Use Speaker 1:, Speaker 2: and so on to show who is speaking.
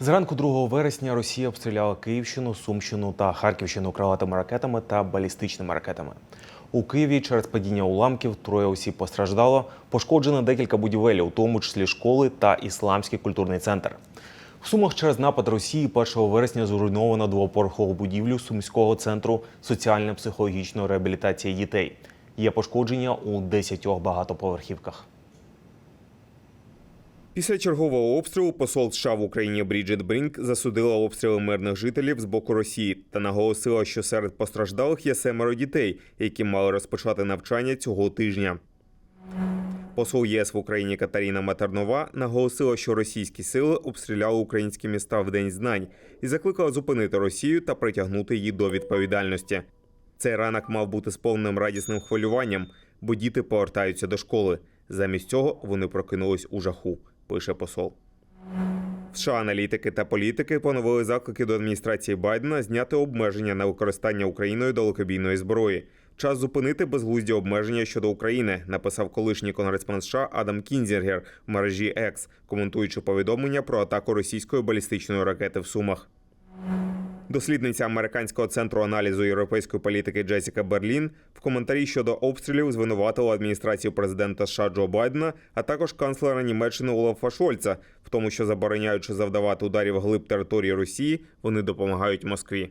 Speaker 1: Зранку 2 вересня Росія обстріляла Київщину, Сумщину та Харківщину крилатими ракетами та балістичними ракетами. У Києві через падіння уламків троє осіб постраждало, пошкоджено декілька будівель, у тому числі школи та ісламський культурний центр. В Сумах через напад Росії 1 вересня зруйновано двоповерхову будівлю Сумського центру соціально-психологічної реабілітації дітей. Є пошкодження у 10 багатоповерхівках.
Speaker 2: Після чергового обстрілу посол США в Україні Бріджит Брінк засудила обстріли мирних жителів з боку Росії та наголосила, що серед постраждалих є семеро дітей, які мали розпочати навчання цього тижня. Посол ЄС в Україні Катаріна Матернова наголосила, що російські сили обстріляли українські міста в День знань і закликала зупинити Росію та притягнути її до відповідальності. Цей ранок мав бути сповненим радісним хвилюванням, бо діти повертаються до школи. Замість цього вони прокинулись у жаху, пише посол. США аналітики та політики поновили заклики до адміністрації Байдена зняти обмеження на використання Україною далекобійної зброї. Час зупинити безглузді обмеження щодо України, написав колишній конгресмен США Адам Кінзінгер в мережі X, коментуючи повідомлення про атаку російської балістичної ракети в Сумах. Дослідниця американського центру аналізу європейської політики Джесіка Берлін в коментарі щодо обстрілів звинуватила адміністрацію президента США Джо Байдена, а також канцлера Німеччини Олафа Шольца в тому, що забороняючи завдавати ударів глиб території Росії, вони допомагають Москві.